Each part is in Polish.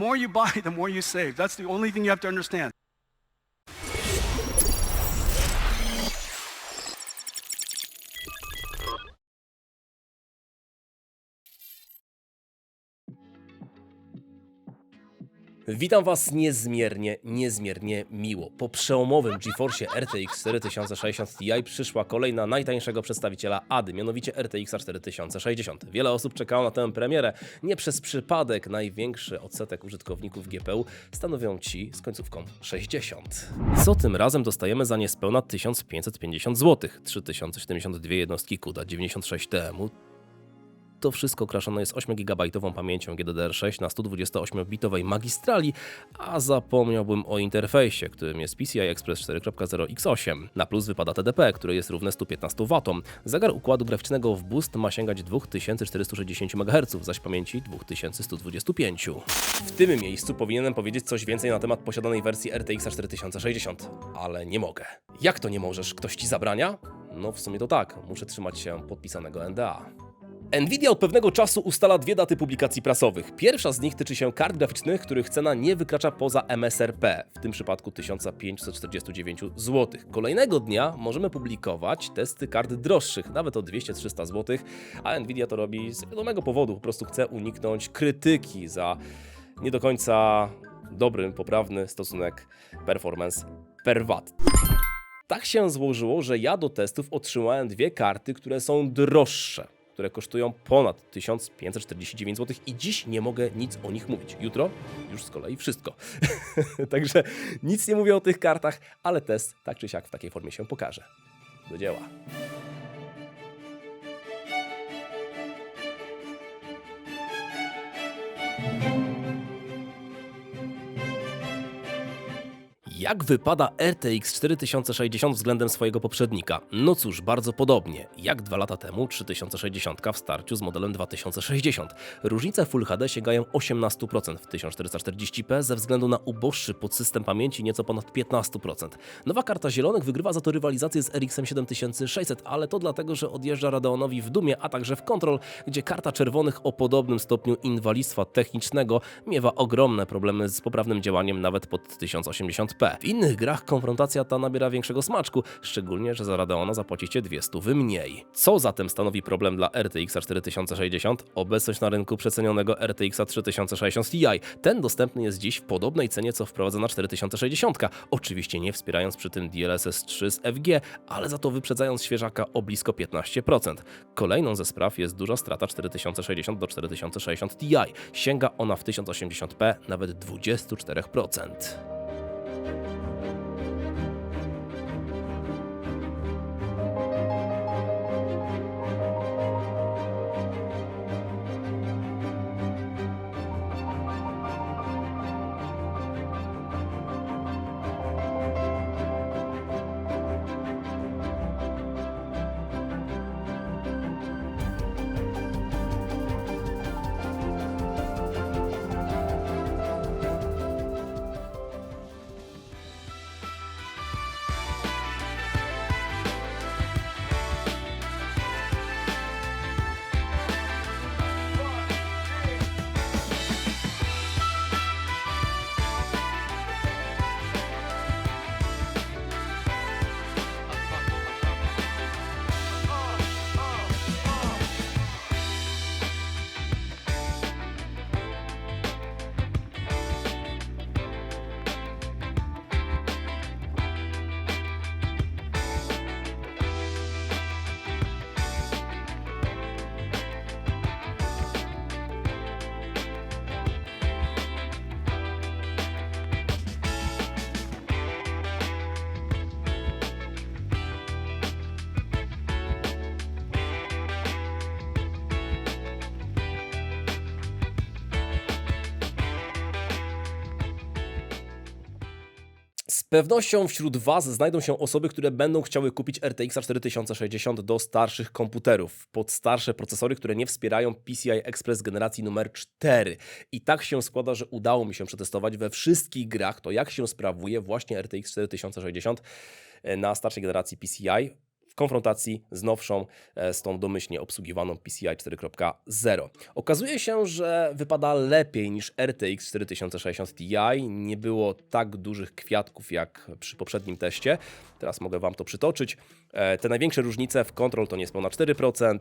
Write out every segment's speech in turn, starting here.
more you buy, the more you save. That's the only thing you have to understand. Witam Was niezmiernie, niezmiernie miło. Po przełomowym GeForce RTX 4060 Ti przyszła kolej na najtańszego przedstawiciela ADY, mianowicie RTX 4060. Wiele osób czekało na tę premierę. Nie przez przypadek największy odsetek użytkowników GPU stanowią ci z końcówką 60. Co tym razem dostajemy za niespełna 1550 zł? 3072 jednostki CUDA, 96 TM, to wszystko kraszone jest 8-gigabajtową pamięcią GDDR6 na 128-bitowej magistrali, a zapomniałbym o interfejsie, którym jest PCI Express 4.0 X8. Na plus wypada TDP, które jest równe 115 W. Zegar układu graficznego w boost ma sięgać 2460 MHz, zaś pamięci 2125. W tym miejscu powinienem powiedzieć coś więcej na temat posiadanej wersji RTX 4060, ale nie mogę. Jak to nie możesz? Ktoś ci zabrania? No w sumie to tak, muszę trzymać się podpisanego NDA. Nvidia od pewnego czasu ustala dwie daty publikacji prasowych. Pierwsza z nich tyczy się kart graficznych, których cena nie wykracza poza MSRP, w tym przypadku 1549 zł. Kolejnego dnia możemy publikować testy kart droższych, nawet o 200-300 zł, a Nvidia to robi z wiadomego powodu, po prostu chce uniknąć krytyki za nie do końca dobry, poprawny stosunek performance per watt. Tak się złożyło, że ja do testów otrzymałem dwie karty, które są droższe, które kosztują ponad 1549 zł i dziś nie mogę nic o nich mówić. Jutro już z kolei wszystko. Także nic nie mówię o tych kartach, ale test tak czy siak w takiej formie się pokaże. Do dzieła. Jak wypada RTX 4060 względem swojego poprzednika? No cóż, bardzo podobnie. Jak dwa lata temu 3060 w starciu z modelem 2060. Różnice Full HD sięgają 18% w 1440p ze względu na uboższy podsystem pamięci nieco ponad 15%. Nowa karta zielonych wygrywa za to rywalizację z RX 7600, ale to dlatego, że odjeżdża Radeonowi w Dumie, a także w Control, gdzie karta czerwonych o podobnym stopniu inwalidztwa technicznego miewa ogromne problemy z poprawnym działaniem nawet pod 1080p. W innych grach konfrontacja ta nabiera większego smaczku, szczególnie, że za Radeona zapłacicie 200 mniej. Co zatem stanowi problem dla RTX 4060? Obecność na rynku przecenionego RTX 3060 Ti. Ten dostępny jest dziś w podobnej cenie co wprowadzona 4060, oczywiście nie wspierając przy tym DLSS 3 z FG, ale za to wyprzedzając świeżaka o blisko 15%. Kolejną ze spraw jest duża strata 4060 do 4060 Ti. Sięga ona w 1080p nawet 24%. thank you pewnością wśród Was znajdą się osoby, które będą chciały kupić RTX 4060 do starszych komputerów, pod starsze procesory, które nie wspierają PCI Express generacji numer 4. I tak się składa, że udało mi się przetestować we wszystkich grach to, jak się sprawuje właśnie RTX 4060 na starszej generacji PCI w konfrontacji z nowszą, e, z tą domyślnie obsługiwaną PCI 4.0. Okazuje się, że wypada lepiej niż RTX 4060 Ti. Nie było tak dużych kwiatków jak przy poprzednim teście. Teraz mogę Wam to przytoczyć. E, Te największe różnice w Control to niespełna 4%.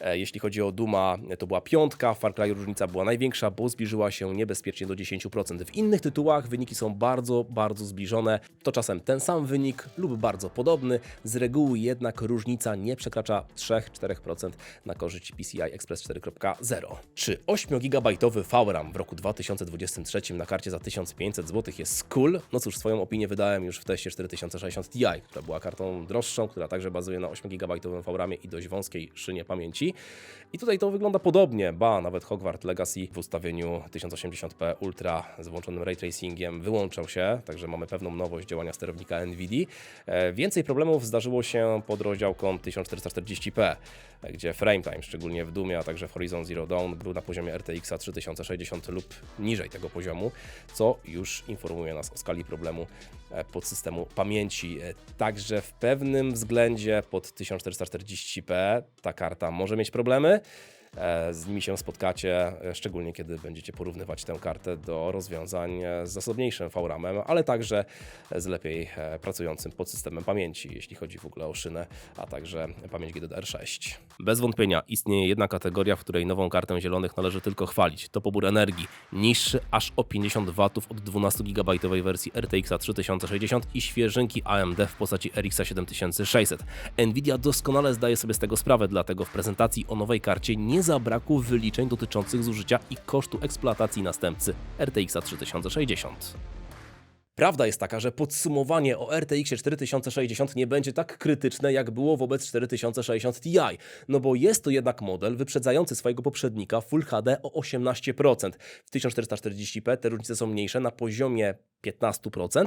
E, Jeśli chodzi o Duma, to była piątka. W Far Cry różnica była największa, bo zbliżyła się niebezpiecznie do 10%. W innych tytułach wyniki są bardzo, bardzo zbliżone. To czasem ten sam wynik lub bardzo podobny. Z reguły jednak różnica nie przekracza 3-4% na korzyść PCI Express 4.0. Czy 8-gigabajtowy VRAM w roku 2023 na karcie za 1500 zł jest cool? No cóż, swoją opinię wydałem już w teście 4060 Ti, która była kartą droższą, która także bazuje na 8-gigabajtowym VRAMie i dość wąskiej szynie pamięci. I tutaj to wygląda podobnie, ba, nawet Hogwarts Legacy w ustawieniu 1080p Ultra z włączonym ray tracingiem wyłączał się, także mamy pewną nowość działania sterownika NVIDIA. E, Więcej problemów zdarzyło się pod rozdziałką 1440p, e, gdzie frame time, szczególnie w Dumie, a także w Horizon Zero Dawn, był na poziomie RTX 3060 lub niżej tego poziomu, co już informuje nas o skali problemu e, podsystemu pamięci. E, Także w pewnym względzie pod 1440p ta karta może mieć problemy. E, Z nimi się spotkacie, e, szczególnie kiedy będziecie porównywać tę kartę do rozwiązań e, z zasobniejszym VRAMem, ale także z lepiej pracującym podsystemem pamięci, jeśli chodzi w ogóle o szynę, a także pamięć GDDR6. Bez wątpienia istnieje jedna kategoria, w której nową kartę zielonych należy tylko chwalić. To pobór energii. Niższy aż o 50 W od 12 GB wersji RTX 3060 i świeżynki AMD w postaci RX 7600. Nvidia doskonale zdaje sobie z tego sprawę, dlatego w prezentacji o nowej karcie nie zabrakło wyliczeń dotyczących zużycia i kosztu eksploatacji następcy RTX 3060. Prawda jest taka, że podsumowanie o RTX 4060 nie będzie tak krytyczne, jak było wobec 4060 Ti, no bo jest to jednak model wyprzedzający swojego poprzednika Full HD o 18%. W 1440p te różnice są mniejsze na poziomie 15%.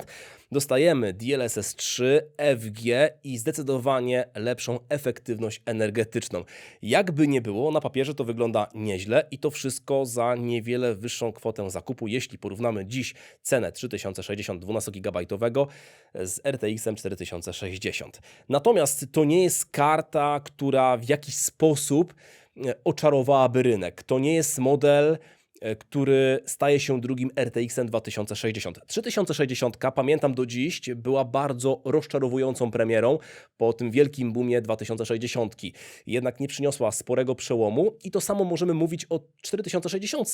Dostajemy DLSS 3, FG i zdecydowanie lepszą efektywność energetyczną. Jakby nie było, na papierze to wygląda nieźle i to wszystko za niewiele wyższą kwotę zakupu, jeśli porównamy dziś cenę 3060 12GB z RTX 4060. Natomiast to nie jest karta, która w jakiś sposób e, oczarowałaby rynek. To nie jest model, który staje się drugim RTX-em 2060. 3060, pamiętam do dziś, była bardzo rozczarowującą premierą po tym wielkim boomie 2060. Jednak nie przyniosła sporego przełomu i to samo możemy mówić o 4060.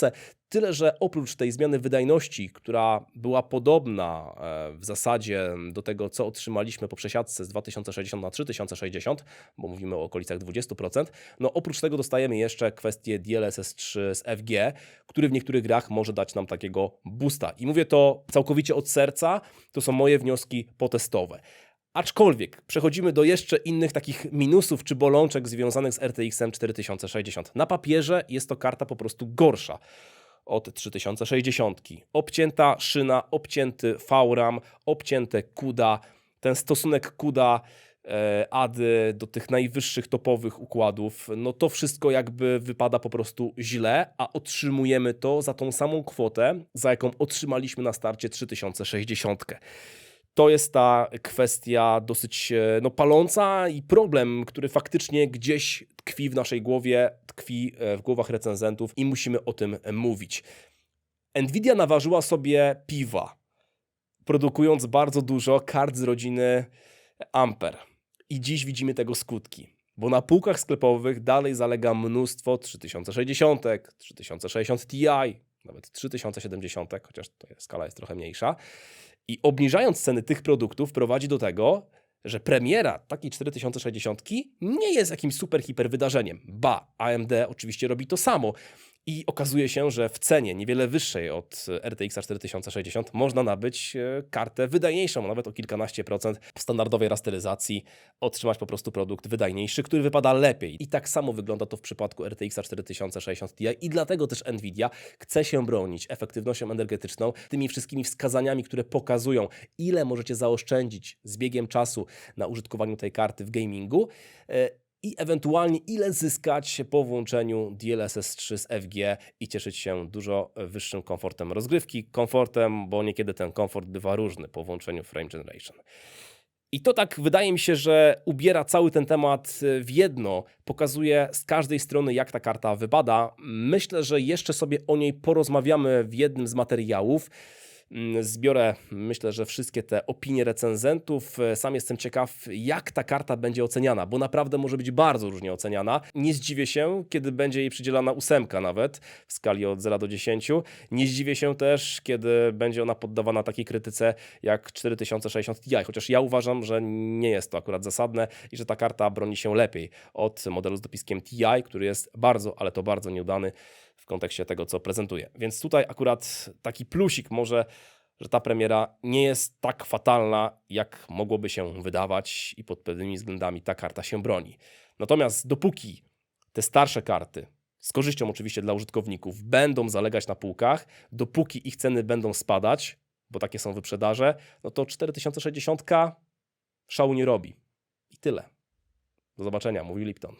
Tyle, że oprócz tej zmiany wydajności, która była podobna e, w zasadzie do tego, co otrzymaliśmy po przesiadce z 2060 na 3060, bo mówimy o okolicach 20%, no oprócz tego dostajemy jeszcze kwestię DLSS 3 z FG, który w niektórych grach może dać nam takiego boosta. I mówię to całkowicie od serca, to są moje wnioski potestowe. Aczkolwiek przechodzimy do jeszcze innych takich minusów czy bolączek związanych z RTX 4060. Na papierze jest to karta po prostu gorsza od 3060. Obcięta szyna, obcięty VRAM, obcięte CUDA. Ten stosunek CUDA ADY do tych najwyższych topowych układów, no to wszystko jakby wypada po prostu źle, a otrzymujemy to za tą samą kwotę, za jaką otrzymaliśmy na starcie 3060. To jest ta kwestia dosyć e, no, paląca i problem, który faktycznie gdzieś tkwi w naszej głowie, tkwi e, w głowach recenzentów i musimy o tym mówić. Nvidia naważyła sobie piwa, produkując bardzo dużo kart z rodziny Ampere. I dziś widzimy tego skutki. Bo na półkach sklepowych dalej zalega mnóstwo 3060, 3060 Ti, nawet 3070, chociaż jest, skala jest trochę mniejsza. I obniżając ceny tych produktów prowadzi do tego, że premiera takiej 4060 nie jest jakimś super hiper wydarzeniem. Ba, AMD oczywiście robi to samo. I okazuje się, że w cenie niewiele wyższej od RTX 4060 można nabyć e, kartę wydajniejszą, nawet o kilkanaście procent w standardowej rasteryzacji, otrzymać po prostu produkt wydajniejszy, który wypada lepiej. I tak samo wygląda to w przypadku RTX 4060 Ti i dlatego też Nvidia chce się bronić efektywnością energetyczną, tymi wszystkimi wskazaniami, które pokazują, ile możecie zaoszczędzić z biegiem czasu na użytkowaniu tej karty w gamingu. I ewentualnie ile zyskać po włączeniu DLSS 3 z FG i cieszyć się dużo wyższym komfortem rozgrywki. Komfortem, bo niekiedy ten komfort bywa różny po włączeniu Frame Generation. I to tak wydaje mi się, że ubiera cały ten temat w jedno, pokazuje z każdej strony, jak ta karta wypada. Myślę, że jeszcze sobie o niej porozmawiamy w jednym z materiałów. Mm, Zbiorę, myślę, że wszystkie te opinie recenzentów. E, Sam jestem ciekaw, jak ta karta będzie oceniana, bo naprawdę może być bardzo różnie oceniana. Nie zdziwię się, kiedy będzie jej przydzielana ósemka nawet w skali od 0 do 10. Nie zdziwię się też, kiedy będzie ona poddawana takiej krytyce jak 4060 Ti, chociaż ja uważam, że nie jest to akurat zasadne i że ta karta broni się lepiej od modelu z dopiskiem Ti, który jest bardzo, ale to bardzo nieudany w kontekście tego, co prezentuje. Więc tutaj akurat taki plusik może, że ta premiera nie jest tak fatalna, jak mogłoby się wydawać i pod pewnymi względami ta karta się broni. Natomiast dopóki te starsze karty, z korzyścią oczywiście dla użytkowników, będą zalegać na półkach, dopóki ich ceny będą spadać, bo takie są wyprzedaże, no to 4060 szału nie robi. I tyle. Do zobaczenia, mówił Lipton.